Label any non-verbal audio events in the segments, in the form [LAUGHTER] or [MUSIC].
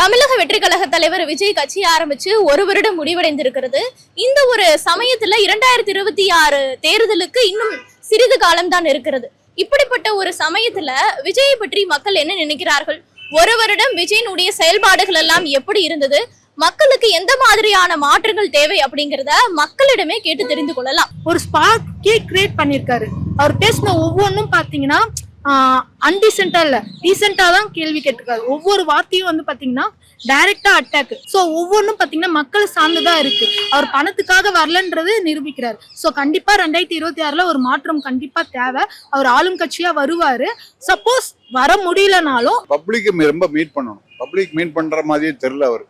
தமிழக வெற்றி கழக தலைவர் விஜய் கட்சி ஆரம்பிச்சு ஒரு வருடம் முடிவடைந்திருக்கிறது. இந்த ஒரு சமயத்துல இரண்டாயிரத்தி இருபத்தி ஆறு தேர்தலுக்கு இன்னும் சிறிது காலம்தான் இருக்கிறது. இப்படிப்பட்ட ஒரு சமயத்துல விஜயை பற்றி மக்கள் என்ன நினைக்கிறார்கள்? ஒரு வருடம் விஜயனுடைய செயல்பாடுகள் எல்லாம் எப்படி இருந்தது? மக்களுக்கு எந்த மாதிரியான மாற்றங்கள் தேவை அப்படிங்கறத மக்களிடமே கேட்டு தெரிந்து கொள்ளலாம். ஒரு ஸ்பார்க்கே கிரியேட் பண்ணிருக்காரு. அவர் பேசின ஒவ்வொன்றும் பார்த்தீங்கன்னா அன்டீசென்டா இல்ல. டீசென்டா தான் கேள்வி கேட்டிருக்காரு. ஒவ்வொரு வார்த்தையும் வந்து பாத்தீங்கன்னா டைரக்டா அட்டாக் ஸோ ஒவ்வொன்றும் பாத்தீங்கன்னா மக்களை சார்ந்துதான் இருக்கு. அவர் பணத்துக்காக வரலன்றது நிரூபிக்கிறார். ஸோ கண்டிப்பா ரெண்டாயிரத்தி இருபத்தி ஆறுல ஒரு மாற்றம் கண்டிப்பா தேவை. அவர் ஆளும் கட்சியா வருவாரு. சப்போஸ் வர முடியலனாலும் பப்ளிக் ரொம்ப மீட் பண்ணணும். பப்ளிக் மீட் பண்ற மாதிரியே தெரியல அவர்.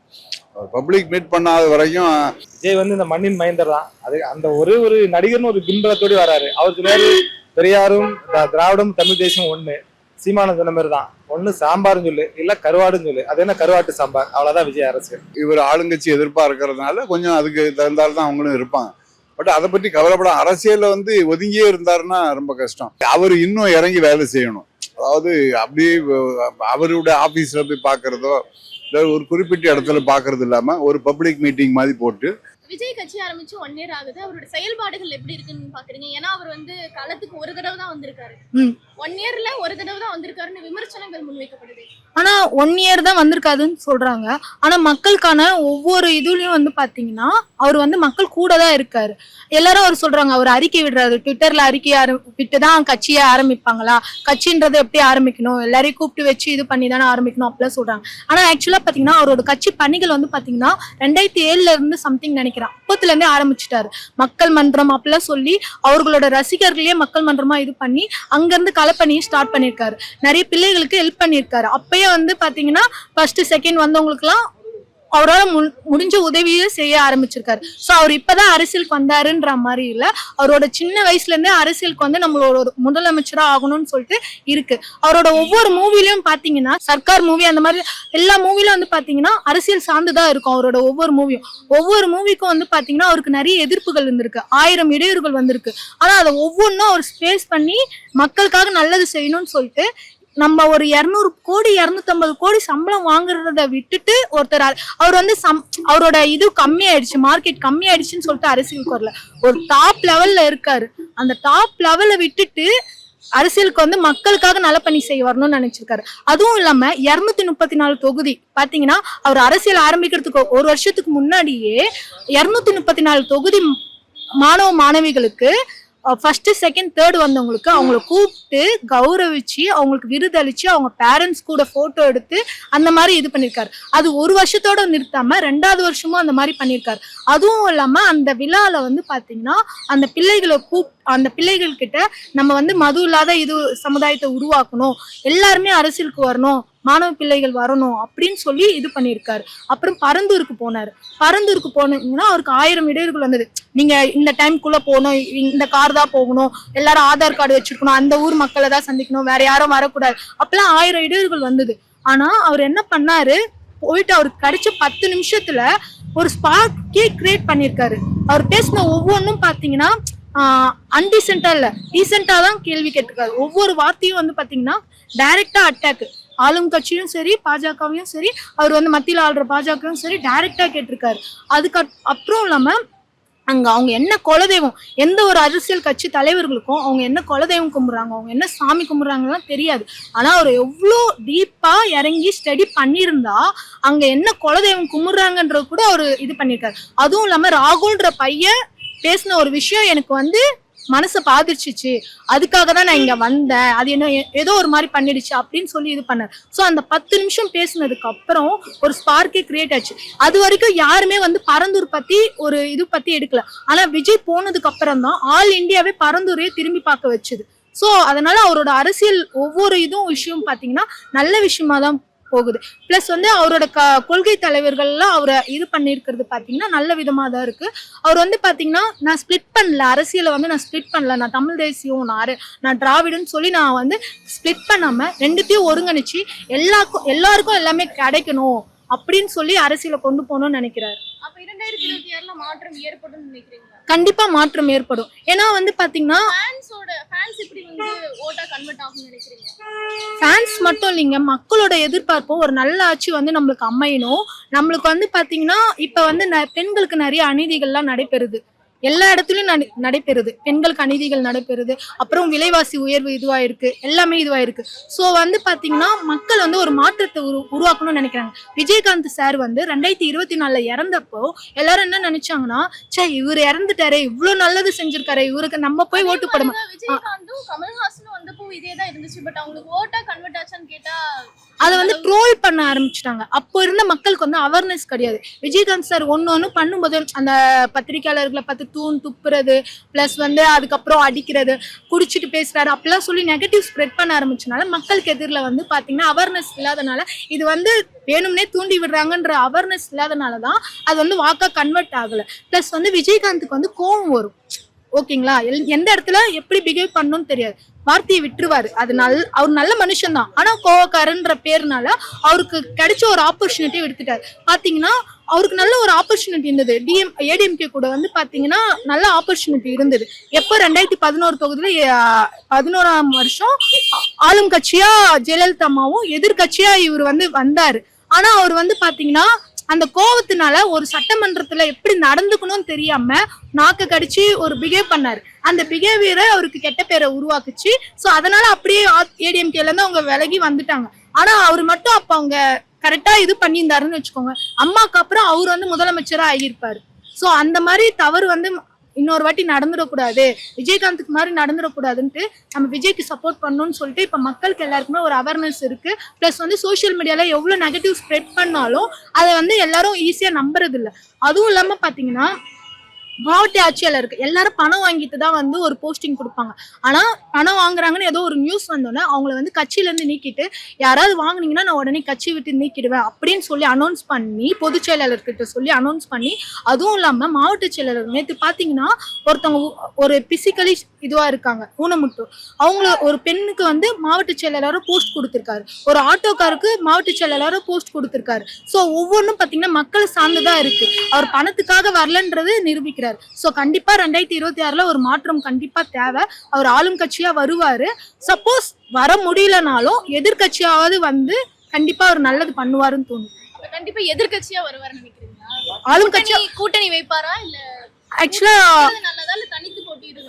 பப்ளிக் மீட் பண்ணாத வரைக்கும் விஜய் வந்து இந்த மண்ணின் மைந்தர் தான். அது அந்த ஒரே ஒரு நடிகர்னு ஒரு பின்பலத்தோடு வராரு. அவருக்கு பேரு பெரியாரும் த- திராவிடம் தமிழ் தேசம் ஒண்ணு. சீமானம் சொன்ன மாதிரி தான். ஒண்ணு சாம்பார்னு சொல்லு இல்ல கருவாடுன்னு சொல்லு. அது என்ன கருவாட்டு சாம்பார்? அவ்வளவுதான் விஜய் அரசியல் இவர் ஆளுங்கட்சி எதிர்ப்பா இருக்கிறதுனால கொஞ்சம் அதுக்கு தகுந்தால் தான் அவங்களும் இருப்பாங்க. பட் அதை பற்றி கவலைப்பட அரசியல்ல வந்து ஒதுங்கியே இருந்தாருன்னா ரொம்ப கஷ்டம். அவர் இன்னும் இறங்கி வேலை செய்யணும். அதாவது அப்படியே அவருடைய ஆபீஸ்ல போய் பார்க்கறதோ ஒரு குறிப்பிட்ட இடத்துல பார்க்கறது இல்லாம ஒரு பப்ளிக் மீட்டிங் மாதிரி போட்டு விஜய் கட்சி ஆரம்பிச்சு ஒன் இயர் ஆகுது. அவரோட செயல்பாடுகள் எப்படி இருக்குன்னு பாக்குறீங்க? ஏன்னா அவர் வந்து களத்துக்கு ஒரு தடவை தான் வந்திருக்காரு. ம். ஒன் இயர்ல ஒரு தடவை தான் வந்திருக்காருன்னு விமர்சனங்கள் முன்வைக்கப்படுது. ஆனா ஒன் இயர் தான் வந்திருக்காதுன்னு சொல்றாங்க. ஆனா மக்களுக்கான ஒவ்வொரு இதுலயும் வந்து பாத்தீங்கன்னா அவர் வந்து மக்கள் கூட தான் இருக்காரு. எல்லாரும் அவர் சொல்றாங்க அவர் அறிக்கை விடுறாரு. ட்விட்டர்ல அறிக்கை விட்டு தான் கட்சியை ஆரம்பிப்பாங்களா? கட்சின்றதை எப்படி ஆரம்பிக்கணும்? எல்லாரையும் கூப்பிட்டு வச்சு இது பண்ணி தானே ஆரம்பிக்கணும் அப்படிலாம் சொல்றாங்க. ஆனா ஆக்சுவலா பாத்தீங்கன்னா அவரோட கட்சி பணிகள் வந்து பாத்தீங்கன்னா ரெண்டாயிரத்தி ஏழுல இருந்து சம்திங் நினைக்கிறேன். அப்பத்துல இருந்தே ஆரம்பிச்சிட்டாரு. மக்கள் மன்றம் அப்படிலாம் சொல்லி அவர்களோட ரசிகர்களையே மக்கள் மன்றமா இது பண்ணி அங்கிருந்து களப்பணியை ஸ்டார்ட் பண்ணியிருக்காரு. நிறைய பிள்ளைகளுக்கு ஹெல்ப் பண்ணியிருக்காரு. அப்பயே வந்து பாத்தீங்கன்னா ஃபர்ஸ்ட் செகண்ட் வந்தவங்களுக்குலாம் அவரால் முடிஞ்ச உதவியை செய்ய ஆரம்பிச்சிருக்காரு. ஸோ அவர் இப்பதான் அரசியலுக்கு வந்தாருன்ற மாதிரி இல்லை. அவரோட சின்ன வயசுல இருந்தே அரசியலுக்கு வந்து நம்மளோட ஒரு முதலமைச்சரா ஆகணும்னு சொல்லிட்டு இருக்கு. அவரோட ஒவ்வொரு மூவிலையும் பாத்தீங்கன்னா சர்க்கார் மூவி அந்த மாதிரி எல்லா மூவிலும் வந்து பாத்தீங்கன்னா அரசியல் சார்ந்துதான் இருக்கும் அவரோட ஒவ்வொரு மூவியும். ஒவ்வொரு மூவிக்கும் வந்து பாத்தீங்கன்னா அவருக்கு நிறைய எதிர்ப்புகள் இருந்திருக்கு. ஆயிரம் இடையூறுகள் வந்திருக்கு. ஆனா அதை ஒவ்வொன்றும் அவர் ஸ்பேஸ் பண்ணி மக்களுக்காக நல்லது செய்யணும்னு சொல்லிட்டு நம்ம ஒரு இரநூறு கோடி இரநூத்தம்பது கோடி சம்பளம் வாங்குறத விட்டுட்டு ஒருத்தர் அவர் வந்து சம் அவரோட இது கம்மி ஆயிடுச்சு மார்க்கெட் கம்மி ஆயிடுச்சுன்னு சொல்லிட்டு அரசியலுக்கு வரல ஒரு டாப் லெவல்ல இருக்காரு. அந்த டாப் லெவலை விட்டுட்டு அரசியலுக்கு வந்து மக்களுக்காக நல்ல பணி செய்ய வரணும்னு நினைச்சிருக்காரு. அதுவும் இல்லாம இருநூத்தி முப்பத்தி நாலு தொகுதி பாத்தீங்கன்னா அவர் அரசியல் ஆரம்பிக்கிறதுக்கு ஒரு வருஷத்துக்கு முன்னாடியே இருநூத்தி முப்பத்தி நாலு தொகுதி மாணவ மாணவிகளுக்கு ஃபர்ஸ்ட் செகண்ட் தேர்ட் வந்தவங்களுக்கு அவங்கள கூப்பிட்டு கௌரவிச்சு அவங்களுக்கு விருதளிச்சு அவங்க பேரண்ட்ஸ் கூட போட்டோ எடுத்து அந்த மாதிரி இது பண்ணியிருக்காரு அது ஒரு வருஷத்தோட நிறுத்தாம ரெண்டாவது வருஷமும் அந்த மாதிரி பண்ணியிருக்காரு அதுவும் இல்லாம அந்த விழால வந்து பாத்தீங்கன்னா அந்த பிள்ளைகளை கூப் அந்த பிள்ளைகள் கிட்ட நம்ம வந்து மது இல்லாத இது சமுதாயத்தை உருவாக்கணும். எல்லாருமே அரசியலுக்கு வரணும். மாணவ பிள்ளைகள் வரணும் அப்படின்னு சொல்லி இது பண்ணியிருக்காரு. அப்புறம் பரந்தூருக்கு போனார். பரந்தூருக்கு போனீங்கன்னா அவருக்கு ஆயிரம் இடையூறுகள் வந்தது. நீங்க இந்த டைம்குள்ள போகணும் இந்த கார் தான் போகணும் எல்லாரும் ஆதார் கார்டு வச்சிருக்கணும் அந்த ஊர் மக்களை தான் சந்திக்கணும் வேற யாரும் வரக்கூடாது. அப்பெல்லாம் ஆயிரம் இடையூறுகள் வந்தது. ஆனா அவர் என்ன பண்ணாரு? போயிட்டு அவருக்கு கிடைச்ச பத்து நிமிஷத்துல ஒரு ஸ்பார்க்கே கிரியேட் பண்ணியிருக்காரு. அவர் பேசின ஒவ்வொன்றும் பாத்தீங்கன்னா அன்டீசென்டா இல்ல டீசென்டா தான் கேள்வி கேட்டிருக்காரு. ஒவ்வொரு வார்த்தையும் வந்து பாத்தீங்கன்னா டைரக்டா அட்டாக் ஆளும் கட்சியும் சரி பாஜகவையும் சரி அவர் வந்து மத்தியில் ஆளுற பாஜகவும் சரி டைரக்டா கேட்டிருக்காரு. அதுக்கு அப்புறம் இல்லாம அங்க அவங்க என்ன குலதெய்வம் எந்த ஒரு அரசியல் கட்சி தலைவர்களுக்கும் அவங்க என்ன குலதெய்வம் கும்பிட்றாங்க அவங்க என்ன சாமி கும்பிட்றாங்கலாம் தெரியாது. ஆனா அவர் எவ்வளோ டீப்பா இறங்கி ஸ்டடி பண்ணியிருந்தா அங்க என்ன குலதெய்வம் கும்பிட்றாங்கன்றது கூட அவர் இது பண்ணியிருக்காரு. அதுவும் இல்லாம ராகுல்ன்ற பையன் பேசின ஒரு விஷயம் எனக்கு வந்து மனசை பாதிச்சிச்சு. அதுக்காக தான் நான் இங்க வந்தேன். அது என்ன ஏதோ ஒரு மாதிரி பண்ணிடுச்சு அப்படின்னு சொல்லி இது பண்ணார் ஸோ அந்த பத்து நிமிஷம் பேசினதுக்கு அப்புறம் ஒரு ஸ்பார்க்கே கிரியேட் ஆச்சு. அது வரைக்கும் யாருமே வந்து பரந்தூர் பத்தி ஒரு இது பத்தி எடுக்கல. ஆனா விஜய் போனதுக்கு அப்புறம் தான் ஆல் இந்தியாவே பரந்தூரையே திரும்பி பார்க்க வச்சுது. ஸோ அதனால அவரோட அரசியல் ஒவ்வொரு இதுவும் விஷயம் பார்த்தீங்கன்னா நல்ல விஷயமா தான் போகுது. ப்ளஸ் வந்து அவரோட க கொள்கை தலைவர்கள்லாம் அவரை இது பண்ணியிருக்கிறது பார்த்தீங்கன்னா நல்ல விதமாக தான் இருக்குது அவர் வந்து பார்த்தீங்கன்னா நான் ஸ்ப்ளிட் பண்ணல அரசியலை வந்து நான் ஸ்ப்ளிட் பண்ணல. நான் தமிழ் தேசியம் நான் நான் திராவிடன்னு சொல்லி நான் வந்து ஸ்ப்ளிட் பண்ணாமல் ரெண்டுத்தையும் ஒருங்கிணைச்சு எல்லாருக்கும் எல்லாருக்கும் எல்லாமே கிடைக்கணும் அப்படின்னு சொல்லி அரசியலை கொண்டு போகணும்னு நினைக்கிறாரு. அப்போ இரண்டாயிரத்தி இருபத்தி ஆறில் மாற்றம் ஏற்படும் நினைக்கிறீங்க? கண்டிப்பா மாற்றம் ஏற்படும். ஏன்னா வந்து பாத்தீங்கன்னா ஃபேன்ஸ் மட்டும் இல்லைங்க மக்களோட எதிர்பார்ப்பும் ஒரு நல்ல ஆட்சி வந்து நம்மளுக்கு அமையணும். நம்மளுக்கு வந்து பாத்தீங்கன்னா இப்ப வந்து பெண்களுக்கு நிறைய அநீதிகள்லாம் நடைபெறுது. எல்லா இடத்துலயும் நட- நடைபெறுது. பெண்களுக்கு அநீதிகள் நடைபெறுது. அப்புறம் விலைவாசி உயர்வு இதுவா இருக்கு எல்லாமே இதுவா இருக்கு சோ வந்து பாத்தீங்கன்னா மக்கள் வந்து ஒரு மாற்றத்தை உரு உருவாக்கணும்னு நினைக்கிறாங்க. விஜயகாந்த் சார் வந்து ரெண்டாயிரத்தி இருபத்தி நாலுல இறந்தப்போ எல்லாரும் என்ன நினைச்சாங்கன்னா ச்சே இவர் இறந்துட்டாரே இவ்வளவு நல்லது செஞ்சிருக்காரு இவருக்கு நம்ம போய் ஓட்டு விஜயகாந்தும் கமல்ஹாசனும் வந்தப்போ இதே தான் இருந்துச்சு. பட் அவங்களுக்கு ஓட்டா கன்வெர்ட் ஆச்சான்னு கேட்டா அதை வந்து ட்ரோல் பண்ண ஆரம்பிச்சிட்டாங்க. அப்போ இருந்த மக்களுக்கு வந்து அவேர்னஸ் கிடையாது. விஜயகாந்த் சார் ஒன்று ஒன்று பண்ணும்போது அந்த பத்திரிக்கையாளர்களை பார்த்து தூண் துப்புறது ப்ளஸ் வந்து அதுக்கப்புறம் அடிக்கிறது குடிச்சிட்டு பேசுறாரு. அப்படிலாம் சொல்லி நெகட்டிவ் ஸ்ப்ரெட் பண்ண ஆரம்பிச்சனால மக்களுக்கு எதிரில் வந்து பார்த்தீங்கன்னா அவேர்னஸ் இல்லாதனால இது வந்து வேணும்னே தூண்டி விடுறாங்கன்ற அவேர்னஸ் இல்லாதனால தான் அது வந்து வாக்கா கன்வெர்ட் ஆகலை. ப்ளஸ் வந்து விஜயகாந்துக்கு வந்து கோவம் வரும். ஓகேங்களா? எல்- எந்த இடத்துல எப்படி பிஹேவ் பண்ணணும்னு தெரியாது. வார்த்தையை விட்டுருவாரு. அது நல் அவர் நல்ல மனுஷன் தான் ஆனா கோவக்காரன்ற பேர்னால அவருக்கு கிடைச்ச ஒரு ஆப்பர்ச்சுனிட்டியை எடுத்துட்டாரு பாத்தீங்கன்னா அவருக்கு நல்ல ஒரு ஆப்பர்ச்சுனிட்டி இருந்தது. டிஎம் ஏடிஎம்கே கூட வந்து பாத்தீங்கன்னா நல்ல ஆப்பர்ச்சுனிட்டி இருந்தது. எப்போ ரெண்டாயிரத்தி பதினோரு தொகுதியில பதினோராம் வருஷம் ஆளும் கட்சியா ஜெயலலிதா அம்மாவும் எதிர்கட்சியா இவர் வந்து வந்தாரு. ஆனா அவர் வந்து பாத்தீங்கன்னா அந்த கோவத்தினால ஒரு சட்டமன்றத்துல எப்படி நடந்துக்கணும்னு தெரியாம நாக்க கடிச்சு ஒரு பிஹேவ் பண்ணாரு. அந்த பிஹேவியரை அவருக்கு கெட்ட பேரை உருவாக்குச்சு. ஸோ அதனால அப்படியே ஏடிஎம்கேல இருந்து அவங்க விலகி வந்துட்டாங்க. ஆனா அவர் மட்டும் அப்ப அவங்க கரெக்டா இது பண்ணியிருந்தாருன்னு வச்சுக்கோங்க. அம்மாக்கு அப்புறம் அவர் வந்து முதலமைச்சரா ஆகியிருப்பாரு. சோ அந்த மாதிரி தவறு வந்து இன்னொரு வாட்டி நடந்துடக்கூடாது. விஜயகாந்துக்கு மாதிரி நடந்துடக்கூடாதுன்ட்டு நம்ம விஜய்க்கு சப்போர்ட் பண்ணணும்னு சொல்லிட்டு இப்ப மக்களுக்கு எல்லாருக்குமே ஒரு அவேர்னஸ் இருக்கு. ப்ளஸ் வந்து சோஷியல் மீடியால எவ்வளவு நெகட்டிவ் ஸ்ப்ரெட் பண்ணாலும் அதை வந்து எல்லாரும் ஈஸியா நம்புறது இல்லை அதுவும் இல்லாம பாத்தீங்கன்னா மாவட்ட ஆட்சியாளருக்கு எல்லாரும் பணம் வாங்கிட்டு தான் வந்து ஒரு போஸ்டிங் கொடுப்பாங்க. ஆனா பணம் வாங்குறாங்கன்னு ஏதோ ஒரு நியூஸ் வந்தோடனே அவங்கள வந்து கட்சியில இருந்து நீக்கிட்டு யாராவது வாங்குனீங்கன்னா நான் உடனே கட்சி விட்டு நீக்கிடுவேன் அப்படின்னு சொல்லி அனௌன்ஸ் பண்ணி பொதுச் செயலாளர்கிட்ட சொல்லி அனௌன்ஸ் பண்ணி அதுவும் இல்லாம மாவட்ட செயலாளர் நேற்று பாத்தீங்கன்னா ஒருத்தவங்க ஒரு பிசிக்கலி இதுவா இருக்காங்க ஊனமுட்டு அவங்கள ஒரு பெண்ணுக்கு வந்து மாவட்ட செயலாளரும் போஸ்ட் கொடுத்துருக்காரு. ஒரு ஆட்டோக்காருக்கு மாவட்ட செயலாளரும் போஸ்ட் கொடுத்துருக்காரு. ஸோ ஒவ்வொன்றும் பார்த்தீங்கன்னா மக்களை சார்ந்துதான் இருக்கு. அவர் பணத்துக்காக வரலன்றது நிரூபிக்கிறார். ஸோ கண்டிப்பா ரெண்டாயிரத்தி இருபத்தி ஆறுல ஒரு மாற்றம் கண்டிப்பா தேவை. அவர் ஆளும் கட்சியா வருவாரு. சப்போஸ் வர முடியலனாலும் எதிர்கட்சியாவது வந்து கண்டிப்பா அவர் நல்லது பண்ணுவாருன்னு தோணுது. அப்ப கண்டிப்பா எதிர்க்கட்சியா வருவாருன்னு நினைக்கிறீங்களா? ஆளும் கட்சியா கூட்டணி வைப்பாரா? இல்ல ஆக்சுவலா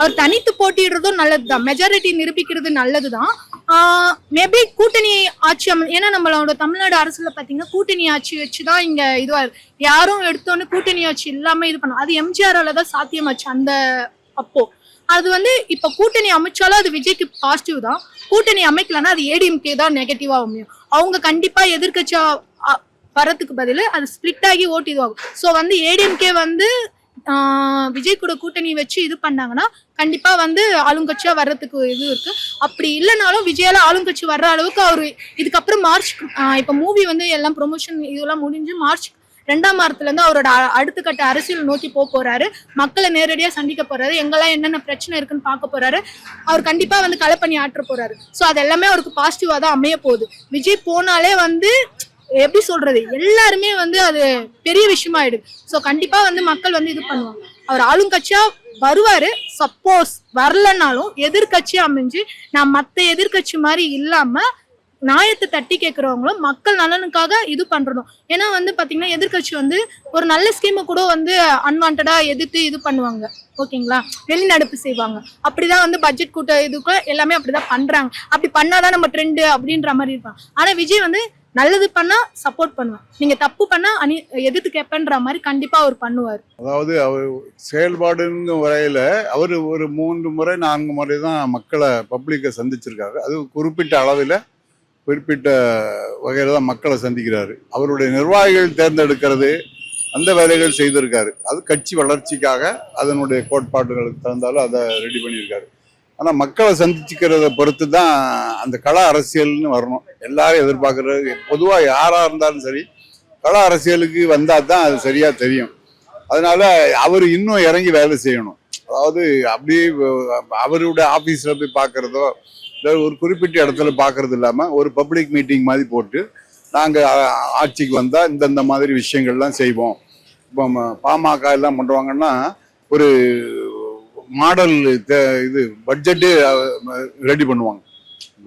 அவர் தனித்து போட்டியிடுறதும் நல்லதுதான். மெஜாரிட்டி நிரூபிக்கிறது நல்லதுதான். மேபி கூட்டணி ஆட்சி ஏன்னா நம்மளோட தமிழ்நாடு அரசுல பாத்தீங்கன்னா கூட்டணி ஆட்சி வச்சுதான் இங்க இதுவா யாரும் எடுத்தோன்னு கூட்டணி ஆட்சி இல்லாம இது பண்ணும் அது எம்ஜிஆரால தான் சாத்தியமாச்சு அந்த அப்போ. அது வந்து இப்ப கூட்டணி அமைச்சாலும் அது விஜய்க்கு பாசிட்டிவ் தான். கூட்டணி அமைக்கலன்னா அது ஏடிஎம்கே தான் நெகட்டிவா அமையும் அவங்க கண்டிப்பா எதிர்கட்சியா அ, வரதுக்கு அது ஸ்பிளிட் ஆகி ஓட்டு இதுவாகும். ஸோ வந்து ஏடிஎம்கே வந்து விஜய் கூட கூட்டணி வச்சு இது பண்ணாங்கன்னா கண்டிப்பாக வந்து ஆளுங்கட்சியாக வர்றதுக்கு இது இருக்கு. அப்படி இல்லைனாலும் விஜயால ஆளுங்கட்சி வர்ற அளவுக்கு அவர் இதுக்கப்புறம் மார்ச் இப்போ மூவி வந்து எல்லாம் ப்ரொமோஷன் இதெல்லாம் முடிஞ்சு மார்ச் ரெண்டாம் வாரத்துலேருந்து அவரோட அடுத்த கட்ட அரசியல் நோக்கி போக போறாரு. மக்களை நேரடியாக சந்திக்க போறாரு. எங்கெல்லாம் என்னென்ன பிரச்சனை இருக்குன்னு பார்க்க போறாரு. அவர் கண்டிப்பாக வந்து களப்பணி ஆற்ற போறாரு. ஸோ அது எல்லாமே அவருக்கு பாசிட்டிவாக தான் அமைய போகுது. விஜய் போனாலே வந்து எப்படி சொல்றது? எல்லாருமே வந்து அது பெரிய விஷயமா ஆயிடுது ஸோ கண்டிப்பா வந்து மக்கள் வந்து இது பண்ணுவாங்க. அவர் ஆளுங்கட்சியா வருவாரு. சப்போஸ் வரலனாலும் எதிர்க்கட்சியா அமைஞ்சு நான் மற்ற எதிர்க்கட்சி மாதிரி இல்லாம நியாயத்தை தட்டி கேட்கறவங்களும் மக்கள் நலனுக்காக இது பண்றதும் ஏன்னா வந்து பாத்தீங்கன்னா எதிர்க்கட்சி வந்து ஒரு நல்ல ஸ்கீமை கூட வந்து அன்வான்டா எதிர்த்து இது பண்ணுவாங்க. ஓகேங்களா? வெளிநடப்பு செய்வாங்க. அப்படிதான் வந்து பட்ஜெட் கூட்டம் இதுக்கு எல்லாமே அப்படிதான் பண்றாங்க. அப்படி பண்ணாதான் நம்ம ட்ரெண்டு அப்படின்ற மாதிரி இருப்பாங்க. ஆனா விஜய் வந்து நல்லது பண்ணா சப்போர்ட் பண்ணுவேன். நீங்க தப்பு பண்ணா அணி எதிர்த்து கேட்பேன்ற மாதிரி கண்டிப்பா அவர் பண்ணுவார். அதாவது அவர் செயல்பாடுங்க வரையில அவர் ஒரு மூன்று முறை நான்கு முறை தான் மக்களை பப்ளிக்கை சந்திச்சிருக்காரு. அது குறிப்பிட்ட அளவில் குறிப்பிட்ட வகையில் தான் மக்களை சந்திக்கிறாரு. அவருடைய நிர்வாகிகள் தேர்ந்தெடுக்கிறது அந்த வேலைகள் செய்திருக்காரு. அது கட்சி வளர்ச்சிக்காக அதனுடைய கோட்பாடுகளுக்கு தகுந்தாலும் அதை ரெடி பண்ணியிருக்காரு. ஆனால் மக்களை சந்திச்சுக்கிறத பொறுத்து தான் அந்த கலா அரசியல்னு வரணும். எல்லாரும் எதிர்பார்க்குறது. பொதுவாக யாராக இருந்தாலும் சரி கலா அரசியலுக்கு வந்தால் தான் அது சரியாக தெரியும். அதனால அவர் இன்னும் இறங்கி வேலை செய்யணும். அதாவது அப்படியே அவருடைய ஆஃபீஸில் போய் பார்க்குறதோ இல்லை ஒரு குறிப்பிட்ட இடத்துல பார்க்கறது இல்லாமல் ஒரு பப்ளிக் மீட்டிங் மாதிரி போட்டு நாங்கள் ஆட்சிக்கு வந்தால் இந்தந்த மாதிரி விஷயங்கள்லாம் செய்வோம். இப்போ பாமக எல்லாம் பண்ணுவாங்கன்னா ஒரு மாடல் இது பட்ஜெட்டே ரெடி பண்ணுவாங்க.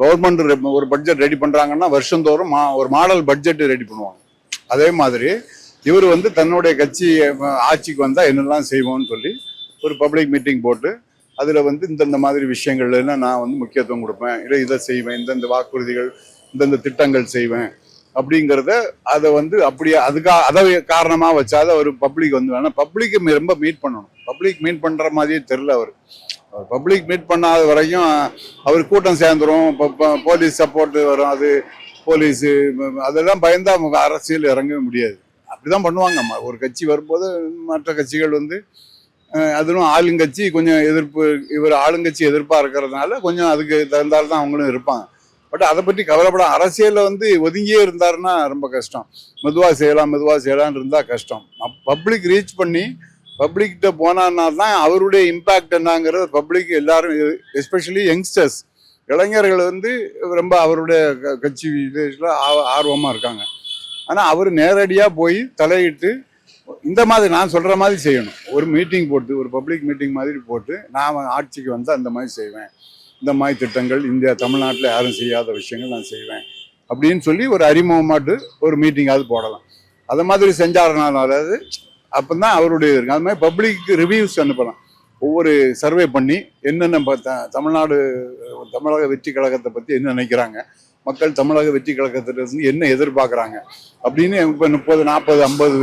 கவர்மெண்ட் ஒரு பட்ஜெட் ரெடி பண்ணுறாங்கன்னா வருஷந்தோறும் மா ஒரு மாடல் பட்ஜெட்டு ரெடி பண்ணுவாங்க. அதே மாதிரி இவர் வந்து தன்னுடைய கட்சி ஆட்சிக்கு வந்தால் என்னெல்லாம் செய்வோம்னு சொல்லி ஒரு பப்ளிக் மீட்டிங் போட்டு அதில் வந்து இந்தந்த மாதிரி விஷயங்கள்லாம் நான் வந்து முக்கியத்துவம் கொடுப்பேன். இல்லை இதை செய்வேன் இந்தந்த வாக்குறுதிகள் இந்தந்த திட்டங்கள் செய்வேன். அப்படிங்கிறத அதை வந்து அப்படியே அதுக்காக அதை காரணமா வச்சாத அவர் பப்ளிக் வந்து வேணா பப்ளிக்கு ரொம்ப மீட் பண்ணணும். பப்ளிக் மீட் பண்ற மாதிரியே தெரில அவர். பப்ளிக் மீட் பண்ணாத வரைக்கும் அவர் கூட்டம் சேர்ந்துரும் போலீஸ் சப்போர்ட் வரும் அது போலீஸு அதெல்லாம் பயந்தா அவங்க அரசியல் இறங்கவே முடியாது. அப்படிதான் பண்ணுவாங்க. ஒரு கட்சி வரும்போது மற்ற கட்சிகள் வந்து அதுவும் ஆளுங்கட்சி கொஞ்சம் எதிர்ப்பு இவர் ஆளுங்கட்சி எதிர்ப்பா இருக்கிறதுனால கொஞ்சம் அதுக்கு தகுந்தால் தான் அவங்களும் இருப்பாங்க. பட் அதை பற்றி கவலைப்பட அரசியலில் வந்து ஒதுங்கியே இருந்தாருன்னா ரொம்ப கஷ்டம். மெதுவாக செய்யலாம் மெதுவாக செய்யலாம்னு இருந்தால் கஷ்டம். பப்ளிக் ரீச் பண்ணி பப்ளிக்கிட்ட போனான்னா தான் அவருடைய இம்பேக்ட் என்னங்கிறது பப்ளிக் எல்லாரும் எஸ்பெஷலி யங்ஸ்டர்ஸ் இளைஞர்கள் வந்து ரொம்ப அவருடைய க- கட்சி இதுல ஆ- இருக்காங்க. ஆனால் அவர் நேரடியாக போய் தலையிட்டு இந்த மாதிரி நான் சொல்கிற மாதிரி செய்யணும். ஒரு மீட்டிங் போட்டு ஒரு பப்ளிக் மீட்டிங் மாதிரி போட்டு நான் ஆட்சிக்கு வந்து அந்த மாதிரி செய்வேன். இந்த மாதிரி திட்டங்கள் இந்தியா தமிழ்நாட்டில் யாரும் செய்யாத விஷயங்கள் நான் செய்வேன் அப்படின்னு சொல்லி ஒரு அறிமுகமாட்டு ஒரு மீட்டிங்காவது போடலாம். அதை மாதிரி செஞ்சாருனால அப்பதான் அவருடைய இருக்கு. அது மாதிரி பப்ளிக் ரிவ்யூஸ் அனுப்பலாம். ஒவ்வொரு சர்வே பண்ணி என்னென்ன ப- தமிழ்நாடு தமிழக வெற்றி கழகத்தை பற்றி என்ன நினைக்கிறாங்க மக்கள் தமிழக வெற்றி கழகத்திலிருந்து என்ன எதிர்பார்க்குறாங்க அப்படின்னு இப்போ முப்பது நாற்பது ஐம்பது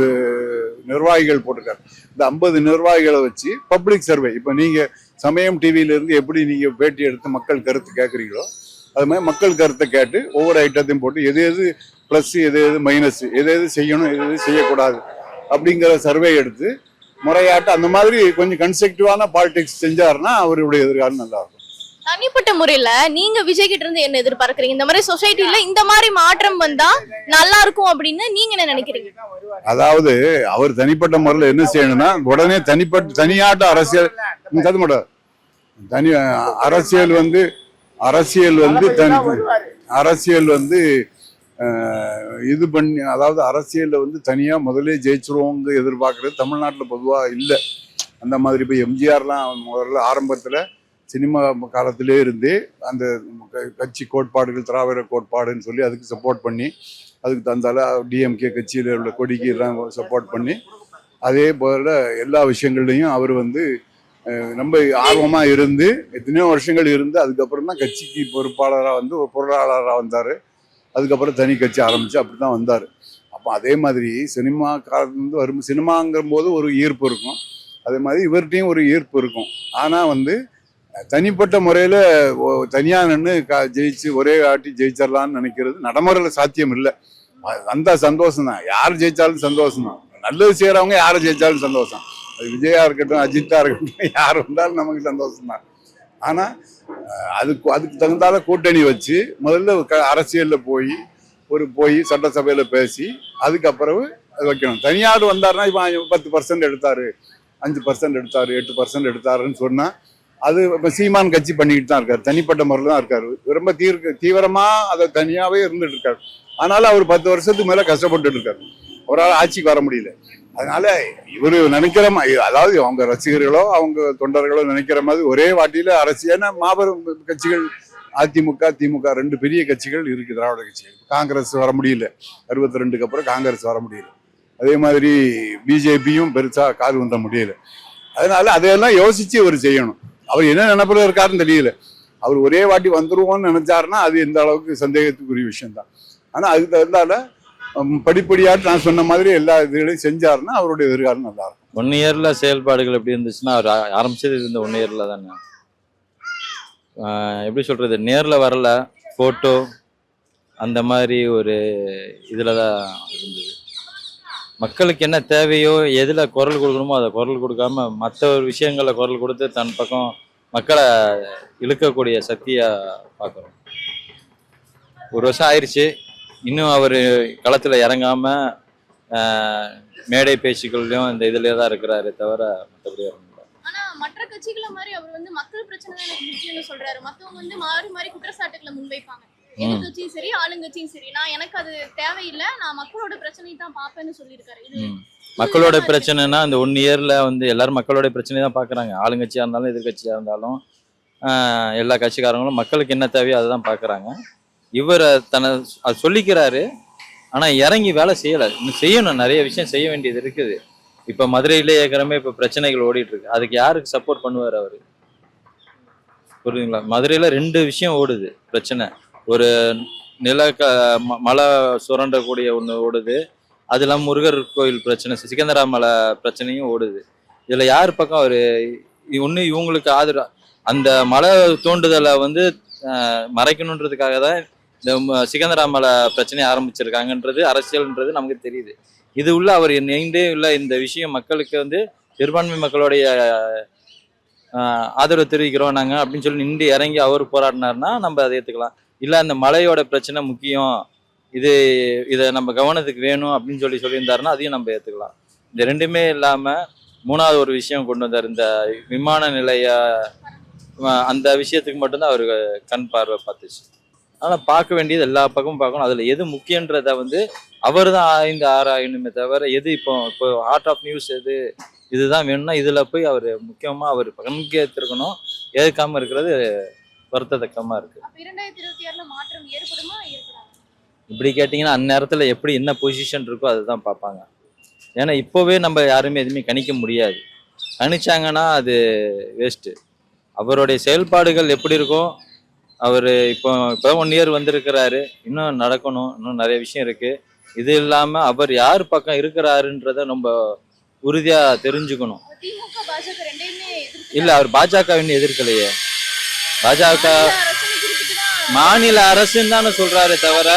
நிர்வாகிகள் போட்டிருக்காரு. இந்த ஐம்பது நிர்வாகிகளை வச்சு பப்ளிக் சர்வே இப்போ நீங்கள் சமயம் டிவியிலேருந்து எப்படி நீங்கள் பேட்டி எடுத்து மக்கள் கருத்து கேட்குறீங்களோ அது மாதிரி மக்கள் கருத்தை கேட்டு ஒவ்வொரு ஐட்டத்தையும் போட்டு எது எது ப்ளஸ் எது எது மைனஸ் எது எது செய்யணும் எது எது செய்யக்கூடாது அப்படிங்கிற சர்வே எடுத்து முறையாட்டு அந்த மாதிரி கொஞ்சம் கன்ஸ்ட்ரக்டிவான பாலிடிக்ஸ் செஞ்சாருன்னா அவருடைய எதிர்காலம் நல்லாயிருக்கும் தனிப்பட்ட முறையில நீங்க விஜய் கிட்ட இருந்து என்ன எதிர்பார்க்கறீங்க? இந்த மாதிரி சொசைட்டில இந்த மாதிரி மாற்றம் வந்தா நல்லா இருக்கும் அப்படின்னு நீங்க என்ன நினைக்கிறீங்க? அதாவது அவர் தனிப்பட்ட முறையில் என்ன செய்யணும்னா உடனே தனிப்பட்ட தனியாட்ட அரசியல் ம், தனி அரசியல் வந்து அரசியல் வந்து தனி அரசியல் வந்து இது பண்ணி அதாவது அரசியல்ல வந்து தனியா முதலே ஜெயிச்சிருவோங்க எதிர்பார்க்கறது தமிழ்நாட்டுல பொதுவா இல்லை. அந்த மாதிரி இப்போ எம்ஜிஆர்லாம் முதல்ல ஆரம்பத்துல சினிமா காலத்திலே இருந்து அந்த க- கட்சி கோட்பாடுகள் திராவிட கோட்பாடுன்னு சொல்லி அதுக்கு சப்போர்ட் பண்ணி அதுக்கு தந்தால டிஎம்கே கட்சியில் உள்ள கொடிக்கு எல்லாம் சப்போர்ட் பண்ணி அதே போல எல்லா விஷயங்கள்லையும் அவர் வந்து ரொம்ப ஆர்வமாக இருந்து எத்தனையோ வருஷங்கள் இருந்து அதுக்கப்புறம் தான் கட்சிக்கு பொறுப்பாளராக வந்து ஒரு பொருளாளராக வந்தார். அதுக்கப்புறம் தனி கட்சி ஆரம்பித்து அப்படி தான் வந்தார். அப்போ அதே மாதிரி சினிமா காலத்துலேருந்து வரும் சினிமாங்கிற போது ஒரு ஈர்ப்பு இருக்கும். அதே மாதிரி இவர்கிட்டையும் ஒரு ஈர்ப்பு இருக்கும். ஆனால் வந்து தனிப்பட்ட முறையில் தனியாக நின்று கா ஜெயிச்சு ஒரே ஆட்டி ஜெயிச்சிடலான்னு நினைக்கிறது நடைமுறையில் சாத்தியம் இல்லை. வந்தால் சந்தோஷம் தான் யார் ஜெயிச்சாலும் சந்தோஷம் தான் நல்லது செய்கிறவங்க யார் ஜெயித்தாலும் சந்தோஷம். அது விஜயா இருக்கட்டும் அஜித்தா இருக்கட்டும் [LAUGHS] யார் வந்தாலும் நமக்கு சந்தோஷம் தான் ஆனால் அதுக்கு அதுக்கு தகுந்தால கூட்டணி வச்சு முதல்ல க- போய் ஒரு போய் சட்டசபையில் பேசி அதுக்கப்புறம் அது வைக்கணும். தனியார் வந்தாருன்னா இப்போ பத்து பர்சன்ட் எடுத்தார் அஞ்சு பர்சன்ட் எடுத்தார் எட்டு பர்சன்ட் எடுத்தாருன்னு சொன்னால் அது இப்போ சீமான் கட்சி பண்ணிக்கிட்டு தான் இருக்காரு. தனிப்பட்ட முறையில் தான் இருக்காரு. ரொம்ப தீர்க்க தீவிரமா அதை தனியாவே இருந்துட்டு இருக்காரு. அதனால அவர் பத்து வருஷத்துக்கு மேல கஷ்டப்பட்டு இருக்காரு. அவரால் ஆட்சிக்கு வர முடியல. அதனால இவர் நினைக்கிற அதாவது அவங்க ரசிகர்களோ அவங்க தொண்டர்களோ நினைக்கிற மாதிரி ஒரே வாட்டியில அரசியல் மாபெரும் கட்சிகள் அதிமுக திமுக ரெண்டு பெரிய கட்சிகள் இருக்கு திராவிட கட்சிகள். காங்கிரஸ் வர முடியல. அறுபத்தி ரெண்டுக்கு அப்புறம் காங்கிரஸ் வர முடியல. அதே மாதிரி பிஜேபியும் பெருசா கால் ஊன்ற முடியல. அதனால அதையெல்லாம் யோசிச்சு அவர் செய்யணும். அவர் என்ன நினைப்புல இருக்காருன்னு தெரியல. அவர் ஒரே வாட்டி வந்துருவோம்னு நினைச்சாருன்னா அது எந்த அளவுக்கு சந்தேகத்துக்குரிய விஷயம் தான் அதுக்கு தகுந்தால படிப்படியாக நான் சொன்ன மாதிரி எல்லா இதுகளையும் செஞ்சாருன்னா அவருடைய எதிர்காலம் நல்லா இருக்கும் ஒன் இயர்ல செயல்பாடுகள் எப்படி இருந்துச்சுன்னா அவர் ஆரம்பிச்சது இந்த ஒன் இயர்ல தானே. ஆஹ் எப்படி சொல்றது நேரில் வரல ஃபோட்டோ அந்த மாதிரி ஒரு இதில் தான் இருந்தது. மக்களுக்கு என்ன தேவையோ எதில் குரல் கொடுக்கணுமோ அதை குரல் கொடுக்காம மற்ற ஒரு விஷயங்கள்ல குரல் கொடுத்து தன் பக்கம் மக்களை இழுக்கக்கூடிய சக்தியை பார்க்குறோம். ஒரு வருஷம் ஆயிடுச்சு இன்னும் அவர் களத்தில் இறங்காமல் மேடை பேச்சுக்கள்லையும் இந்த இதுலயே தான் இருக்கிறாரு தவிர மற்றபடி வர முடியல மற்ற கட்சிகளை மாதிரி அவர் வந்து மக்கள் பிரச்சனை தான் எனக்கு முக்கியம்னு சொல்றாரு. மத்தவங்க வந்து மாறி மாறி குற்றச்சாட்டுகளை முன்வைப்பாங்க. எதிர்கட்சியும் சரி ஆளுங்கட்சியும் சரி. நான் எனக்கு அது தேவையில்லை. நான் மக்களோட பிரச்சனையை தான் பார்ப்பேன்னு சொல்லியிருக்காரு. இது. மக்களோட பிரச்சனைனா இந்த ஒன் இயர்ல வந்து எல்லாரும் மக்களோட பிரச்சனை தான் பாக்குறாங்க ஆளுங்கட்சியா இருந்தாலும் எதிர்கட்சியா இருந்தாலும் எல்லா கட்சிக்காரங்களும் மக்களுக்கு என்ன தேவையோ அதை தான் பாக்குறாங்க இவர் தன்னை அது சொல்லிக்கிறாரு. ஆனா இறங்கி வேலை செய்யல. இன்னும் செய்யணும். நிறைய விஷயம் செய்ய வேண்டியது இருக்குது. இப்ப மதுரையிலே ஏற்கனவே இப்ப பிரச்சனைகள் ஓடிட்டு இருக்கு அதுக்கு யாருக்கு சப்போர்ட் பண்ணுவார் அவரு? புரியுதுங்களா? மதுரையில ரெண்டு விஷயம் ஓடுது பிரச்சனை. ஒரு நில க ம- மலை சுரண்டக்கூடிய ஒன்று ஓடுது. அது இல்லாமல் முருகர் கோயில் பிரச்சனை சிக்கந்தரா மலை பிரச்சனையும் ஓடுது. இதில் யார் பக்கம் அவர்? ஒன்று இவங்களுக்கு ஆதரவு? அந்த மலை தோண்டுதலை வந்து மறைக்கணுன்றதுக்காக தான் இந்த சிக்கந்தரா மலை பிரச்சனையை ஆரம்பிச்சிருக்காங்கன்றது அரசியல்ன்றது நமக்கு தெரியுது. இது உள்ள அவர் நீண்டே உள்ள இந்த விஷயம் மக்களுக்கு வந்து சிறுபான்மை மக்களுடைய ஆதரவு தெரிவிக்கிறோம் நாங்கள் அப்படின்னு சொல்லி நின்று இறங்கி அவர் போராடினார்னா நம்ம அதை ஏற்றுக்கலாம் இல்லை அந்த மலையோட பிரச்சனை முக்கியம். இது இதை நம்ம கவனத்துக்கு வேணும் அப்படின்னு சொல்லி சொல்லியிருந்தாருன்னா அதையும் நம்ம ஏற்றுக்கலாம் இந்த ரெண்டுமே இல்லாமல் மூணாவது ஒரு விஷயம் கொண்டு வந்தார். இந்த விமான நிலைய அந்த விஷயத்துக்கு மட்டும்தான் அவர் கண் பார்வை பார்த்துச்சு. ஆனால் பார்க்க வேண்டியது எல்லா பக்கமும் பார்க்கணும். அதில் எது முக்கியன்றத வந்து அவர் தான் ஆய்ந்து ஆராயணுமே தவிர எது இப்போ இப்போ ஹார்ட் ஆஃப் நியூஸ் எது இதுதான் வேணும்னா இதில் போய் அவர் முக்கியமாக அவர் பங்கேற்றிருக்கணும் ஏற்காமல் இருக்கிறது வருத்தத்தக்கமாக இருக்குது ஏற்படாது? இப்படி கேட்டிங்கன்னா அந்நேரத்தில் எப்படி என்ன பொசிஷன் இருக்கோ அதுதான் பார்ப்பாங்க. ஏன்னா இப்போவே நம்ம யாருமே எதுவுமே கணிக்க முடியாது. கணிச்சாங்கன்னா அது வேஸ்ட்டு அவருடைய செயல்பாடுகள் எப்படி இருக்கோ அவர் இப்போ இப்போ ஒன் இயர் வந்திருக்கிறாரு. இன்னும் நடக்கணும் இன்னும் நிறைய விஷயம் இருக்குது இது இல்லாமல் அவர் யார் பக்கம் இருக்கிறாருன்றத நம்ம உறுதியாக தெரிஞ்சுக்கணும். இல்லை அவர் பாஜக இன்னும் எதிர்க்கலையே. பாஜக மாநில அரசுன்னு தானே சொல்றாரே தவிர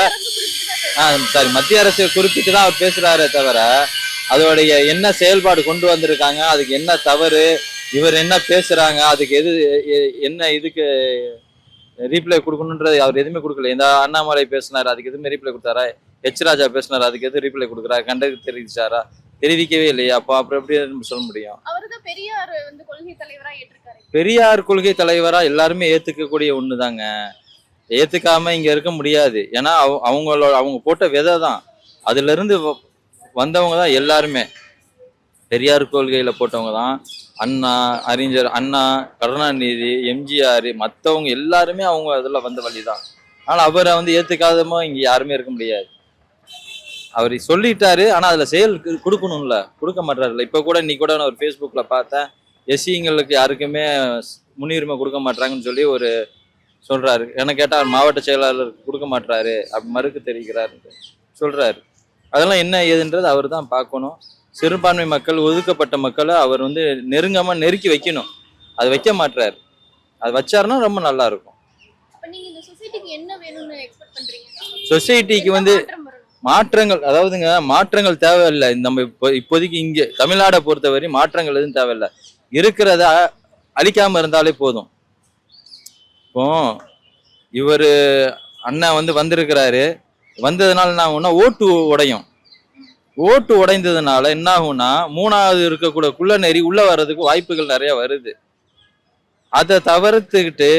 ஆ சாரி மத்திய அரசு குறிப்பிட்டு தான் அவர் பேசுறாரே தவிர அதோடைய என்ன செயல்பாடு கொண்டு வந்திருக்காங்க அதுக்கு என்ன தவறு இவர் என்ன பேசுறாங்க அதுக்கு எது என்ன இதுக்கு ரீப்ளை கொடுக்கணுன்றது அவர் எதுவுமே கொடுக்கல. இந்த அண்ணாமலை பேசினார் அதுக்கு எதுவுமே ரீப்ளை கொடுத்தாரா? ஹெச் ராஜா பேசினார் அதுக்கு எது ரீப்ளை கொடுக்குறாரு கண்டது தெரிவிச்சாரா? தெரிவிக்கவே இல்லையா. அப்போ அப்புறம் எப்படி சொல்ல முடியும்? பெரியார் வந்து கொள்கை தலைவரா ஏற்றிருக்காரு. பெரியார் கொள்கை தலைவரா எல்லாருமே ஏத்துக்கக்கூடிய ஒண்ணுதாங்க. ஏத்துக்காம இங்க இருக்க முடியாது. ஏன்னா அவ- அவங்களோட அவங்க போட்ட விதை தான். அதுல இருந்து வந்தவங்க தான் எல்லாருமே. பெரியார் கொள்கையில போட்டவங்க தான். அண்ணா அறிஞர் அண்ணா கருணாநிதி எம்ஜிஆர் மற்றவங்க எல்லாருமே அவங்க அதுல வந்த வழி தான் ஆனா அவரை வந்து ஏத்துக்காதமோ இங்க யாருமே இருக்க முடியாது. அவர் சொல்லிட்டாரு ஆனா அதுல செயல் கொடுக்கணும்ல. கொடுக்க மாட்டாருல்ல. இப்ப கூட இன்னைக்கு கூட நான் ஒரு ஃபேஸ்புக்ல பார்த்தேன். எஸ்சிங்களுக்கு யாருக்குமே முன்னுரிமை கொடுக்க மாட்டாங்கன்னு சொல்லி ஒரு சொல்றாரு. என்ன கேட்டா அவர் மாவட்ட செயலாளர் கொடுக்க மாட்டாரு அப்படி மறுக்கு தெரிவிக்கிறாரு. சொல்றாரு. அதெல்லாம் என்ன ஏதுன்றது அவர் தான் பார்க்கணும். சிறுபான்மை மக்கள் ஒதுக்கப்பட்ட மக்களை அவர் வந்து நெருங்காம நெருக்கி வைக்கணும். அது வைக்க மாட்டாரு அது வச்சாருன்னா ரொம்ப நல்லா இருக்கும். சொசைட்டிக்கு வந்து? மாற்றங்கள் அதாவதுங்க மாற்றங்கள் தேவையில்லை. நம்ம இப்போ இப்போதைக்கு இங்கே தமிழ்நாடை பொறுத்தவரை மாற்றங்கள் எதுவும் தேவையில்லை. இருக்கிறத அழிக்காம இருந்தாலே போதும். இப்போ இவர் அண்ணன் வந்து வந்திருக்கிறாரு. வந்ததுனால என்ன ஆகும்னா ஓட்டு உடையும். ஓட்டு உடைந்ததுனால என்ன ஆகும்னா மூணாவது இருக்கக்கூட குள்ள நெறி உள்ளே வர்றதுக்கு வாய்ப்புகள் நிறைய வருது. அதை தவிர்த்துக்கிட்டு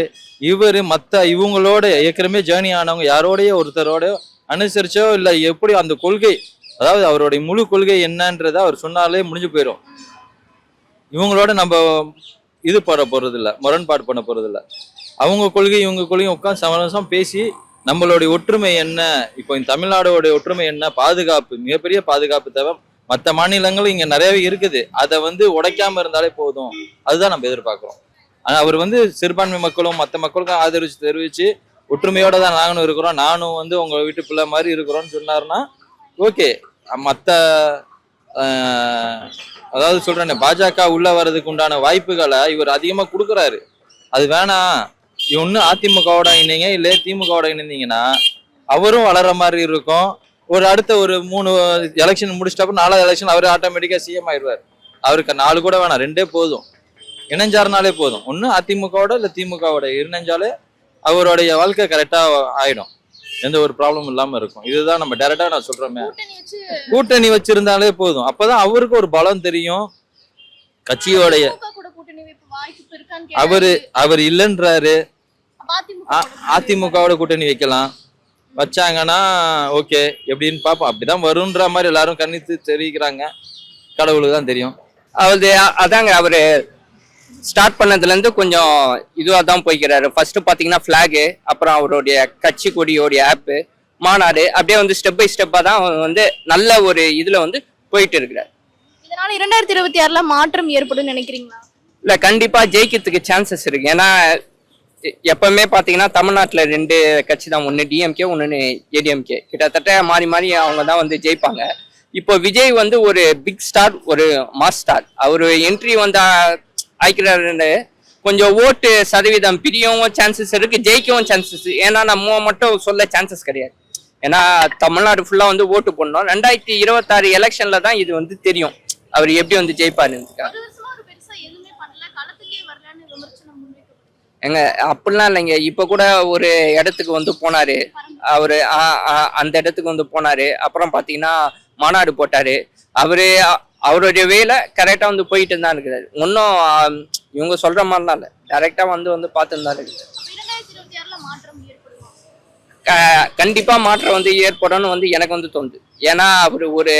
இவர் மற்ற இவங்களோட ஏற்கனவே ஜேர்னி ஆனவங்க யாரோடைய ஒருத்தரோட அனுசரிச்சோ இல்லை எப்படி அந்த கொள்கை அதாவது அவருடைய முழு கொள்கை என்னன்றதை அவர் சொன்னாலே முடிஞ்சு போயிடும் இவங்களோட நம்ம இது பண்ண போறது முரண்பாடு பண்ண போறது அவங்க கொள்கை இவங்க கொள்கையும் உட்காந்து சமரசம் பேசி நம்மளுடைய ஒற்றுமை என்ன இப்போ இந்த தமிழ்நாடோட ஒற்றுமை என்ன பாதுகாப்பு மிகப்பெரிய பாதுகாப்பு தேவை. மற்ற மாநிலங்களும் இங்கே நிறையவே இருக்குது. அதை வந்து உடைக்காம இருந்தாலே போதும். அதுதான் நம்ம எதிர்பார்க்குறோம். ஆனால் அவர் வந்து சிறுபான்மை மக்களும் மற்ற மக்களுக்கும் ஆதரிச்சு தெரிவித்து ஒற்றுமையோட தான் நாங்களும் இருக்கிறோம். நானும் வந்து உங்க வீட்டு பிள்ளை மாதிரி இருக்கிறோம்னு சொன்னாருன்னா ஓகே மற்ற அதாவது சொல்றேன் பாஜக உள்ள வர்றதுக்கு உண்டான வாய்ப்புகளை இவர் அதிகமா கொடுக்குறாரு. அது வேணாம் ஒன்று அதிமுகவோட இணைங்க இல்லை திமுகவோட இணைந்தீங்கன்னா அவரும் வளர மாதிரி இருக்கும். ஒரு அடுத்த ஒரு மூணு எலெக்ஷன் முடிச்சிட்டப்ப நாலாவது எலெக்ஷன் அவர் ஆட்டோமேட்டிக்காக சிஎம் ஆயிடுவார். அவருக்கு நாலு கூட வேணாம் ரெண்டே போதும். இணைஞ்சாருனாலே போதும். ஒன்று அதிமுகவோட இல்லை திமுகவோட. இணைஞ்சாலே அவருடைய வாழ்க்கை கரெக்டாக ஆயிடும். எந்த ஒரு ப்ராப்ளமும் இல்லாமல் இருக்கும். இதுதான் நம்ம டேரெக்டாக நான் சொல்கிறோமே கூட்டணி வச்சு கூட்டணி வச்சிருந்தாலே போதும். அப்பதான் அவருக்கு ஒரு பலம் தெரியும். கட்சியோடைய அவரு அவர் இல்லைன்றாரு. அதிமுகவோட கூட்டணி வைக்கலாம். வச்சாங்கன்னா ஓகே. எப்படின்னு பார்ப்போம். அப்படிதான் வரும்ன்ற மாதிரி எல்லாரும் கணித்து தெரிவிக்கிறாங்க கடவுளுக்கு தான் தெரியும். அவரு அதாங்க அவரு ஸ்டார்ட் பண்ணதுலேருந்து கொஞ்சம் இதுவாக தான் போய்க்கிறாரு. ஃபர்ஸ்ட் பார்த்தீங்கன்னா ஃப்ளாகு அப்புறம் அவருடைய கட்சி கொடியோடைய ஆப்பு மாநாடு அப்படியே வந்து ஸ்டெப் பை ஸ்டெப்பாக தான் வந்து நல்ல ஒரு இதில் வந்து போயிட்டு இருக்கிறார். இதனால இரண்டாயிரத்தி இருபத்தி ஆறுல மாற்றம் ஏற்படும் நினைக்கிறீங்களா? இல்லை கண்டிப்பாக ஜெயிக்கிறதுக்கு சான்சஸ் இருக்கு. ஏன்னா எப்பவுமே பார்த்தீங்கன்னா தமிழ்நாட்டில் ரெண்டு கட்சி தான். ஒன்று டிஎம்கே ஒன்று ஏடிஎம்கே கிட்டத்தட்ட மாறி மாறி அவங்க தான் வந்து ஜெயிப்பாங்க. இப்போ விஜய் வந்து ஒரு பிக் ஸ்டார் ஒரு மாஸ் ஸ்டார் அவர் என்ட்ரி வந்து ஆய்க்கிறாருன்னு கொஞ்சம் ஓட்டு சதவீதம் பிரியவும் சான்சஸ் இருக்கு ஜெயிக்கவும் சான்சஸ் ஏன்னா நம்ம மட்டும் சொல்ல சான்சஸ் கிடையாது. ஏன்னா தமிழ்நாடு ஃபுல்லாக வந்து ஓட்டு போடணும். ரெண்டாயிரத்தி இருபத்தாறு எலெக்ஷன்ல தான் இது வந்து தெரியும். அவர் எப்படி வந்து ஜெயிப்பாருன்னு. எங்க அப்படிலாம் இல்லைங்க. இப்ப கூட ஒரு இடத்துக்கு வந்து போனாரு. அவரு அந்த இடத்துக்கு வந்து போனாரு. அப்புறம் பாத்தீங்கன்னா மாநாடு போட்டாரு. அவரு அவருடைய வேலை கரெக்டா வந்து போயிட்டு தான் இருக்கிறாரு ஒன்றும் இவங்க சொல்ற மாதிரிலாம் இல்லை. கரெக்டா வந்து வந்து பார்த்துட்டு தான் இருக்குது ஆறுல மாற்றம் வந்து ஏற்படும்னு வந்து எனக்கு வந்து தோணுது. ஏன்னா அவர் ஒரு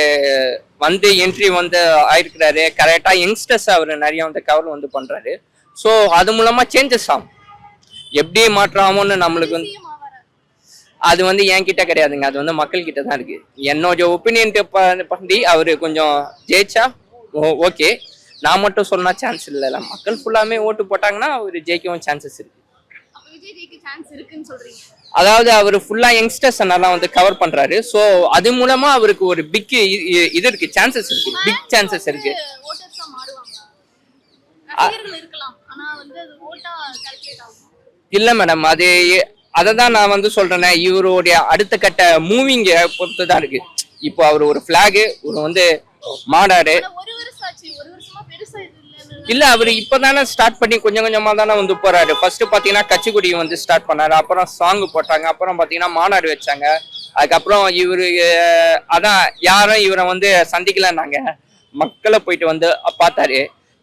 வந்து என்ட்ரி வந்து ஆயிருக்கிறாரு. கரெக்டா யங்ஸ்டர்ஸ் அவர் நிறைய வந்து கவர் வந்து பண்றாரு. ஸோ அது மூலமா சேஞ்சஸ் ஆகும். எப்படி மாற்றம் ஆகும்னு நம்மளுக்கு வந்து அது வந்து என்கிட்ட கிடையாதுங்க. அது வந்து மக்கள் கிட்ட தான் இருக்கு. என்னோட ஒப்பீனியன் பண்ணி அவரு கொஞ்சம் ஜெயிச்சா ஓகே நான் மட்டும் சொன்னா சான்ஸ் இல்லைல்ல மக்கள் ஃபுல்லாமே ஓட்டு போட்டாங்கன்னா அவர் ஜெயிக்கவும் சான்சஸ் இருக்கு. அதாவது அவர் ஃபுல்லா யங்ஸ்டர்ஸ் நல்லா வந்து கவர் பண்றாரு. ஸோ அது மூலமா அவருக்கு ஒரு பிக் இது இருக்கு சான்சஸ் இருக்கு. பிக் சான்சஸ் இருக்கு. இல்ல மேடம் அது அதை தான் நான் வந்து சொல்றேனே இவருடைய அடுத்த கட்ட மூவிங்க பொறுத்து தான் இருக்கு. இப்போ அவர் ஒரு ஃபிளாகு ஒரு வந்து இது இல்ல அவர் இப்பதானே ஸ்டார்ட் பண்ணி கொஞ்சம் கொஞ்சமா தானே வந்து போறாரு. ஃபர்ஸ்ட் பாத்தீங்கன்னா கச்சிக்குடி வந்து ஸ்டார்ட் பண்ணாரு. அப்புறம் சாங் போட்டாங்க. அப்புறம் பாத்தீங்கன்னா மாநாடு வச்சாங்க. அதுக்கப்புறம் இவரு அதான் யாரும் இவரை வந்து சந்திக்கலன்னாங்க. மக்களை போயிட்டு வந்து பார்த்தாரு.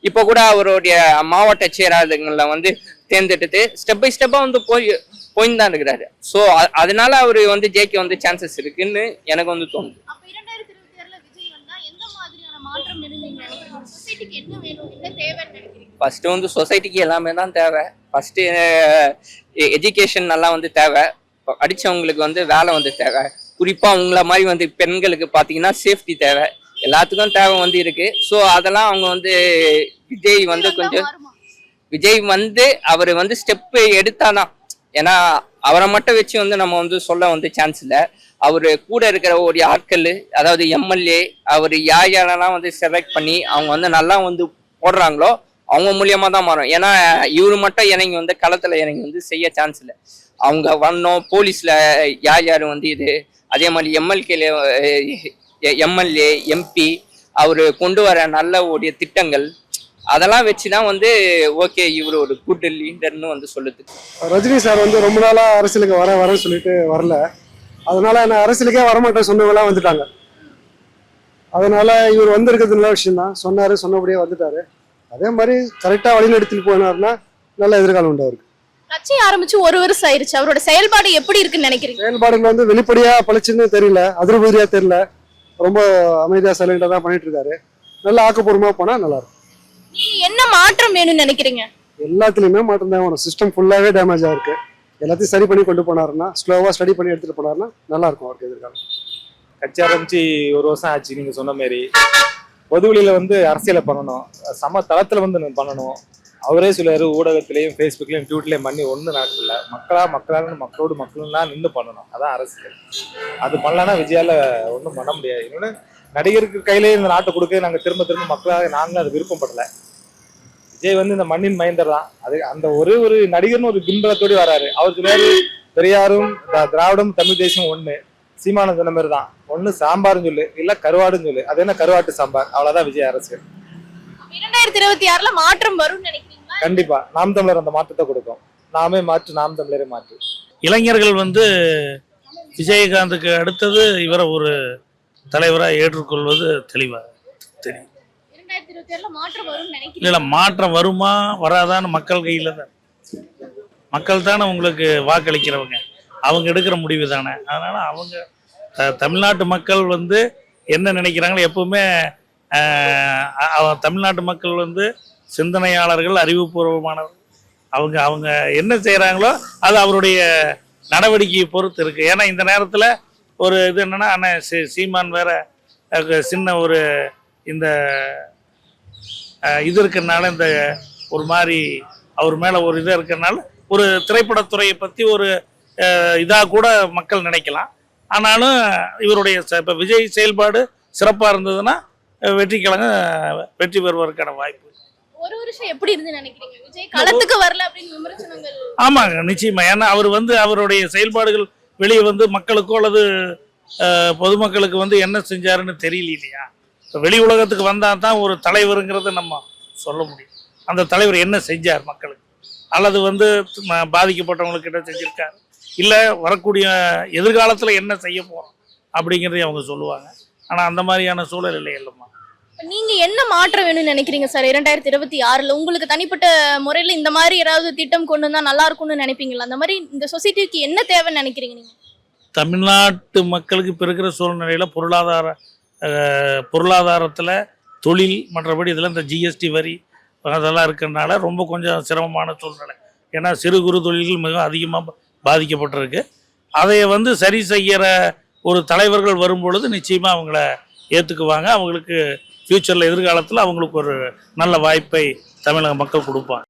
இப்போ கூட அவருடைய மாவட்ட செயலாளர்களை வந்து தேர்ந்தெடுத்து ஸ்டெப் பை ஸ்டெப்பா வந்து போய் போயின்னு தான் இருக்கிறாரு ஸோ அதனால அவர் வந்து ஜெயிக்க வந்து சான்சஸ் இருக்குன்னு எனக்கு வந்து தோணுது. விஜய் வந்தா சொசைட்டிக்கு ஃபர்ஸ்ட் வந்து எல்லாமே தான் தேவை. ஃபர்ஸ்ட் எஜுகேஷன் நல்லா வந்து தேவை. இப்ப படிச்சவங்களுக்கு வந்து வேலை வந்து தேவை. குறிப்பா உங்கள மாதிரி வந்து பெண்களுக்கு பாத்தீங்கன்னா சேஃப்டி தேவை. எல்லாத்துக்கும் தேவை வந்து இருக்கு. ஸோ அதெல்லாம் அவங்க வந்து விஜய் வந்து கொஞ்சம்? விஜய் வந்து அவர் வந்து ஸ்டெப்பு எடுத்தாதான் ஏன்னா அவரை மட்டும் வச்சு வந்து நம்ம வந்து சொல்ல வந்து சான்ஸ் இல்லை. அவர் கூட இருக்கிற ஒரு ஆட்கள் அதாவது எம்எல்ஏ அவர் யார் யாரெல்லாம் வந்து செலக்ட் பண்ணி அவங்க வந்து நல்லா வந்து போடுறாங்களோ அவங்க மூலியமாக தான் மாறும். ஏன்னா இவர் மட்டும் இறங்கி வந்து களத்தில் இறங்கி வந்து செய்ய சான்ஸ் இல்லை. அவங்க வரணும் போலீஸில் யார் யார் வந்து இது அதே மாதிரி எம்எல்கேல எம்எல்ஏ எம்பி அவர் கொண்டு வர நல்ல உடைய திட்டங்கள் அதெல்லாம் வச்சு தான் வந்து ஓகே இவர் ஒரு குட் லீடர்னு வந்து சொல்லுது. ரஜினி சார் வந்து ரொம்ப நாளா அரசியலுக்கு வர வரேன்னு சொல்லிட்டு வரல. அதனால என்ன அரசியலுக்கே வரமாட்டேன் சொன்னவங்களாம் வந்துட்டாங்க. அதனால இவர் வந்திருக்கிறது நல்ல விஷயம் தான் சொன்னாரு சொன்னபடியே வந்துட்டாரு. அதே மாதிரி கரெக்டா வழிநடத்திட்டு போனாருன்னா நல்ல எதிர்காலம் உண்டு அவருக்கு. கட்சி ஆரம்பிச்சு ஒரு வருஷம் ஆயிருச்சு. அவரோட செயல்பாடு எப்படி இருக்குன்னு நினைக்கிறீங்க? செயல்பாடுகள் வந்து வெளிப்படையா பளிச்சுன்னு தெரியல. அதிர்பதியா தெரியல. ரொம்ப அமைதியா சைலண்டா தான் பண்ணிட்டு இருக்காரு. நல்ல ஆக்கப்பூர்வமா போனா நல்லா இருக்கும். நீங்க என்ன மாற்றம் வேணும்னு நினைக்கிறீங்க? எல்லாத்துலயுமே மாற்றம் தான். வரும் சிஸ்டம் ஃபுல்லாவே டேமேஜ் ஆயிருக்கு. எல்லாத்தையும் சரி பண்ணி கொண்டு போனாருன்னா ஸ்லோவா ஸ்டடி பண்ணி எடுத்துட்டு போனாருன்னா நல்லா இருக்கும் அவருக்கு எதிர்காலம். கட்சி ஆரம்பிச்சு ஒரு வருஷம் ஆச்சு நீங்க சொன்ன மாதிரி பொதுவெளியில வந்து அரசியலை பண்ணணும். சம தளத்துல வந்து பண்ணணும். அவரே சொல்லுவாரு ஊடகத்திலையும் ஃபேஸ்புக்லயும் ட்விட்டர்லயும் பண்ணி ஒன்றும் நடக்கல. மக்களா மக்களாக மக்களோடு மக்கள்லாம் நின்று பண்ணணும். அதான் அரசியல். அது பண்ணலன்னா விஜயால ஒன்றும் பண்ண முடியாது. இன்னொன்று நடிகருக்கு கையிலேயே இந்த நாட்டை கொடுக்க நாங்கள் திரும்ப திரும்ப மக்களாக நாங்களும் அது விருப்பப்படல. விஜய் வந்து இந்த மண்ணின் மைந்தர் தான். அது அந்த ஒரு ஒரு நடிகர்னு ஒரு பின்பலத்தோடு வராரு. அவர் சொல்லுவாரு பெரியாரும் த- திராவிடம் தமிழ் தேசம் ஒண்ணு. சீமானம் சொன்ன மாதிரி தான். ஒண்ணு சாம்பார்னு சொல்லு இல்ல கருவாடுன்னு சொல்லு. அது என்ன கருவாட்டு சாம்பார்? அவ்வளவுதான் விஜய் அரசியல் இரண்டாயிரத்தி இருபத்தி ஆறுல மாற்றம் வரும்னு நினைக்கிறீங்களா? கண்டிப்பா. நாம் தமிழர் அந்த மாற்றத்தை கொடுக்கும். நாமே மாற்று நாம் தமிழரே மாற்று. இளைஞர்கள் வந்து விஜயகாந்துக்கு அடுத்தது இவரை ஒரு தலைவராக ஏற்றுக்கொள்வது தெளிவாக தெரியும். இல்லை மாற்றம் வருமா வராதான்னு மக்கள் கையில் தான். மக்கள் தானே உங்களுக்கு வாக்களிக்கிறவங்க. அவங்க எடுக்கிற முடிவு தானே. அதனால் அவங்க த- தமிழ்நாட்டு மக்கள் வந்து என்ன நினைக்கிறாங்களோ எப்பவுமே தமிழ்நாட்டு மக்கள் வந்து சிந்தனையாளர்கள் அறிவுபூர்வமானவர்கள் அவங்க அவங்க என்ன செய்கிறாங்களோ அது அவருடைய நடவடிக்கையை பொறுத்து இருக்கு. ஏன்னா இந்த நேரத்தில் ஒரு இது என்னன்னா அண்ணன் சீ- சீமான் வேற சின்ன ஒரு இந்த இது இருக்கிறனால இந்த ஒரு மாதிரி அவர் மேலே ஒரு இது இருக்கிறனால ஒரு திரைப்படத்துறையை பற்றி ஒரு இதாக கூட மக்கள் நினைக்கலாம். ஆனாலும் இவருடைய இப்ப விஜய் செயல்பாடு சிறப்பாக இருந்ததுன்னா வெற்றி கிழங்கு வெற்றி பெறுவதற்கான வாய்ப்பு. ஒரு வருஷம் எப்படி இருந்து நினைக்கிறீங்க? விஜய் களத்துக்கு வரல அப்படின்னு விமர்சனங்கள். ஆமாங்க நிச்சயமா. ஏன்னா அவர் வந்து அவருடைய செயல்பாடுகள் வெளியே வந்து மக்களுக்கோ அல்லது பொதுமக்களுக்கு வந்து என்ன செஞ்சாருன்னு தெரியல இல்லையா வெளி உலகத்துக்கு வந்தால் தான் ஒரு தலைவருங்கிறத நம்ம சொல்ல முடியும். அந்த தலைவர் என்ன செஞ்சார் மக்களுக்கு? அல்லது வந்து பாதிக்கப்பட்டவங்களுக்கு என்ன செஞ்சுருக்காரு? இல்லை வரக்கூடிய எதிர்காலத்தில் என்ன செய்ய போகிறோம் அப்படிங்கிறதையும் அவங்க சொல்லுவாங்க. ஆனால் அந்த மாதிரியான சூழல் இல்லை இல்லைம்மா. நீங்க என்ன மாற்றம் வேணும்னு நினைக்கிறீங்க சார்? இரண்டாயிரத்தி இருபத்தி ஆறுல உங்களுக்கு தனிப்பட்ட முறையில இந்த மாதிரி ஏதாவது திட்டம் கொண்டு வந்தா நல்லா இருக்கும்னு நினைப்பீங்களா? அந்த மாதிரி இந்த சொசைட்டிக்கு என்ன தேவைன்னு நினைக்கிறீங்க நீங்க? தமிழ்நாட்டு மக்களுக்கு இப்போ இருக்கிற சூழ்நிலையில் பொருளாதார பொருளாதாரத்தில் தொழில் மற்றபடி இதில் இந்த ஜிஎஸ்டி வரி அதெல்லாம் இருக்கிறனால ரொம்ப கொஞ்சம் சிரமமான சூழ்நிலை. ஏன்னா சிறு குறு தொழில்கள் மிகவும் அதிகமாக பாதிக்கப்பட்டிருக்கு. அதை வந்து சரி செய்கிற ஒரு தலைவர்கள் வரும்பொழுது நிச்சயமாக அவங்கள ஏற்றுக்குவாங்க அவங்களுக்கு ஃப்யூச்சரில் எதிர்காலத்தில் அவங்களுக்கு ஒரு நல்ல வாய்ப்பை தமிழக மக்கள் கொடுப்பாங்க.